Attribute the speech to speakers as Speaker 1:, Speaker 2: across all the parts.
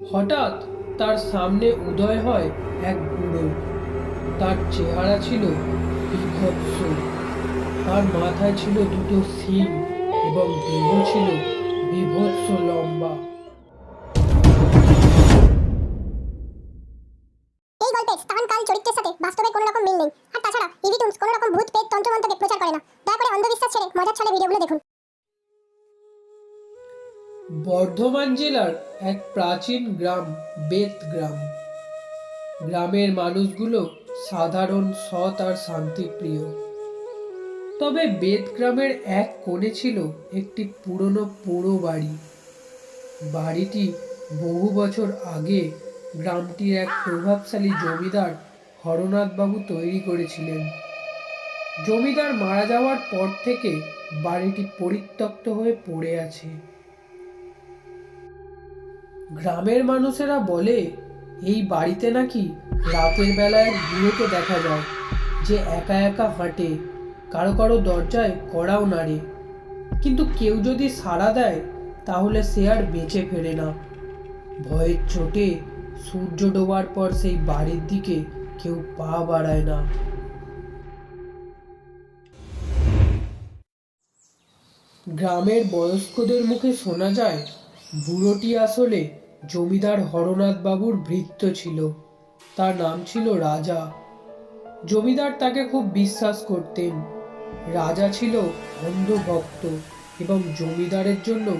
Speaker 1: হঠাৎ তার সামনে উদয় হয় এক বুড়ো। তার চেহারা ছিল বিভৎস। তার মাথায় ছিল দুটো সিম এবং দেহ ছিল বিভৎস লম্বা। বর্ধমান জেলার এক প্রাচীন গ্রাম, বেত গ্রাম। গ্রামের মানুষগুলো সাধারণ সৎ আর শান্তিপ্রিয়। তবে বেত গ্রামের এক কোণে ছিল একটি পুরনো পোড়ো বাড়ি। বাড়িটি বহু বছর আগে গ্রামটির এক প্রভাবশালী জমিদার হরনাথবাবু তৈরি করেছিলেন। জমিদার মারা যাওয়ার পর থেকে বাড়িটি পরিত্যক্ত হয়ে পড়ে আছে। গ্রামের মানুষেরা বলে, এই বাড়িতে নাকি রাতের বেলায় বুড়োকে দেখা যায়, যে একা একা হাঁটে, কারও কারও দরজায় কড়াও নাড়ে। কিন্তু কেউ যদি সাড়া দেয়, তাহলে সে আর বেঁচে ফেরে না। ভয়ের চোটে সূর্য ডোবার পর সেই বাড়ির দিকে কেউ পা বাড়ায় না। গ্রামের বয়স্কদের মুখে শোনা যায়, বুড়োটি আসলে জমিদার হরনাথ বাবুর ভৃত্য ছিল। তার নাম ছিল রাজা। জমিদার তাকে খুব বিশ্বাস করতেন। রাজা ছিল অন্ধ ভক্ত এবং জমিদারের জন্য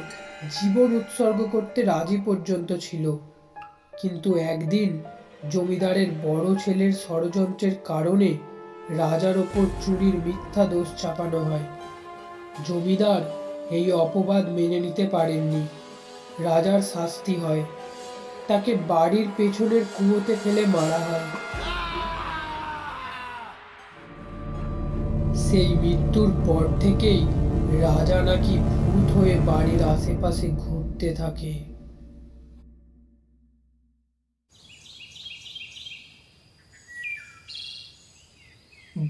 Speaker 1: জীবন উৎসর্গ করতে রাজি পর্যন্ত ছিল। কিন্তু একদিন জমিদারের বড় ছেলের ষড়যন্ত্রের কারণে রাজার ওপর চুরির মিথ্যা দোষ চাপানো হয়। জমিদার এই অপবাদ মেনে নিতে পারেননি। রাজার শাস্তি হয়। তাকে বাড়ির পেছনের কুয়োতে ফেলে মারা হয়। সেই মৃত্যুর পর থেকেই রাজা নাকি ভূত হয়ে বাড়ির আশেপাশে ঘুরতে থাকে।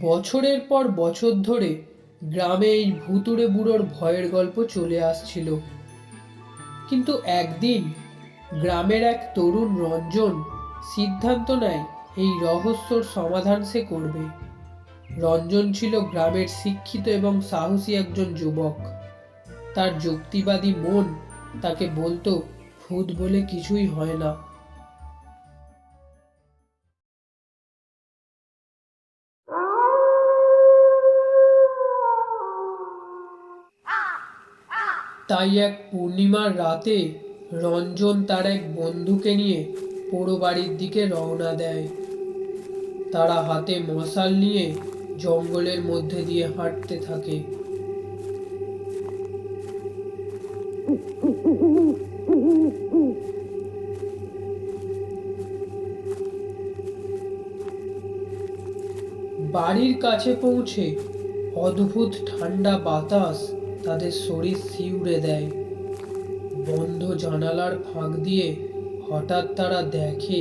Speaker 1: বছরের পর বছর ধরে গ্রামে এই ভুতুড়ে বুড়োর ভয়ের গল্প চলে আসছিল। কিন্তু একদিন গ্রামের এক তরুণ রঞ্জন সিদ্ধান্ত নেয় এই রহস্যর সমাধান সে করবে। রঞ্জন ছিল গ্রামের শিক্ষিত এবং সাহসী একজন যুবক। তার যুক্তিবাদী মন তাকে বলতো, ভূত বলে কিছুই হয় না। তাই এক পূর্ণিমার রাতে রঞ্জন তার এক বন্ধুকে নিয়ে পোড়ো বাড়ির দিকে রওনা দেয়। তারা হাতে মশাল নিয়ে জঙ্গলের মধ্যে দিয়ে হাঁটতে থাকে। বাড়ির কাছে পৌঁছে অদ্ভুত ঠান্ডা বাতাস তাদের শরীর শিউড়ে দেয়। বন্ধ জানালার ফাঁক দিয়ে হঠাৎ তারা দেখে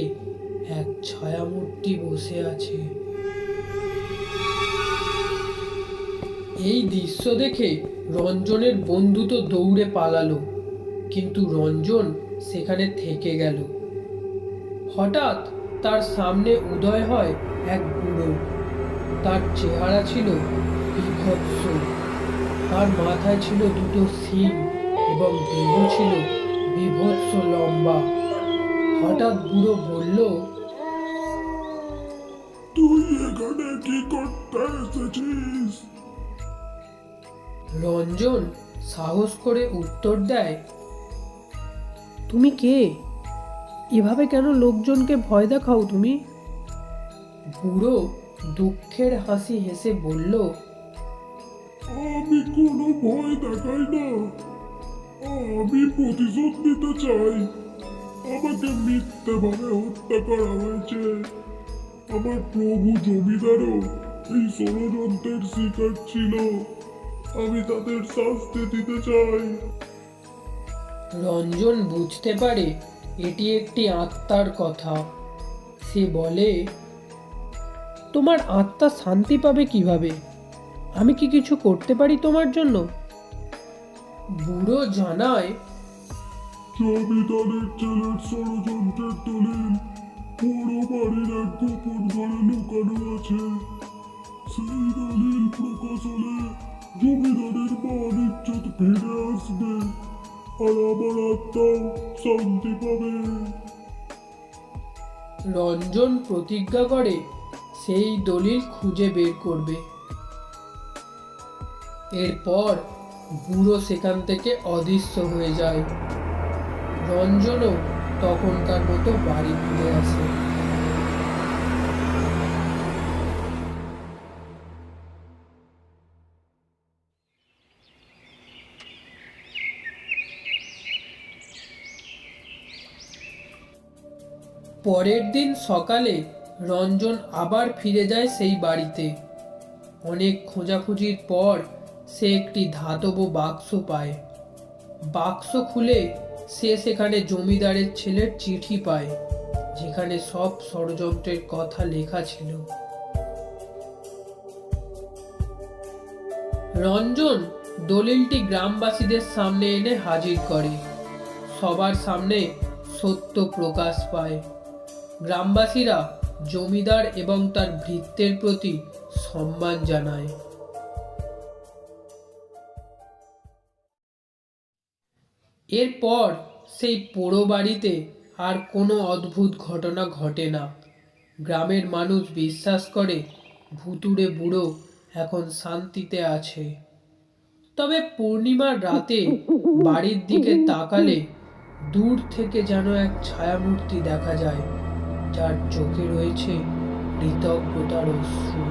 Speaker 1: এক ছায়ামূর্তি বসে আছে। এই দৃশ্য দেখে রঞ্জনের বন্ধু তো দৌড়ে পালালো, কিন্তু রঞ্জন সেখানে থেকে গেল। হঠাৎ তার সামনে উদয় হয় এক বুড়ো। তার চেহারা ছিল বিভৎস। তার মাথায় ছিল দুটো শিং এবং দেহ ছিল বিভৎস লম্বা। হঠাৎ বুড়ো বলল
Speaker 2: তুই এখানে কি করতে এসেছিস?
Speaker 1: রঞ্জন সাহস করে উত্তর দেয় তুমি কে? এভাবে কেন লোকজনকে ভয় দেখাও তুমি? বুড়ো দুঃখের হাসি হেসে বলল
Speaker 2: আমি কোনো ভয় দেখাই না। আমি প্রতিশোধ নিতে চাই। আমাকে মিথ্যেভাবে হত্যা করা হয়েছে। আমার প্রভু জমিদারও এই ষড়যন্ত্রের শিকার ছিল। আমি তাদের শাস্তি দিতে চাই।
Speaker 1: রঞ্জন বুঝতে পারে এটি একটি আত্মার কথা। সে বলে, তোমার আত্মা শান্তি পাবে কীভাবে? আমি কি কিছু করতে পারি তোমার জন্য? বুড়ো জানায়।
Speaker 2: জমিদারের ছেলের ষড়যন্ত্র ভূতের দলিল। পুরো বাড়ির এক গোপন ঘরে লুকানো আছে। সেই দলিল প্রকাশ হলে জমিদারের মান ইজ্জত ফিরে আসবে আর আমার আত্মাও শান্তি পাবে।
Speaker 1: রঞ্জন প্রতিজ্ঞা করে সেই দলিল খুঁজে বের করবে। এরপর বুড়ো সেখান থেকে অদৃশ্য হয়ে যায়। রঞ্জনও তখনকার মতো বাড়ি ফিরে আসে। পরের দিন সকালে রঞ্জন আবার ফিরে যায় সেই বাড়িতে। অনেক খোঁজাখুঁজির পর সে একটি ধাতব বাক্স পায়। বাক্স খুলে সে সেখানে জমিদারের ছেলের চিঠি পায়, যেখানে সব ষড়যন্ত্রের কথা লেখা ছিল। রঞ্জন দলিলটি গ্রামবাসীদের সামনে এনে হাজির করে। সবার সামনে সত্য প্রকাশ পায়। গ্রামবাসীরা জমিদার এবং তার ভৃত্যের প্রতি সম্মান জানায়। এরপর সেই পোড়ো বাড়িতে আর কোনো অদ্ভুত ঘটনা ঘটে না। গ্রামের মানুষ বিশ্বাস করে, ভুতুড়ে বুড়ো এখন শান্তিতে আছে। তবে পূর্ণিমার রাতে বাড়ির দিকে তাকালে দূর থেকে যেন এক ছায়ামূর্তি দেখা যায়, যার চোখে রয়েছে কৃতজ্ঞতার অশ্রু।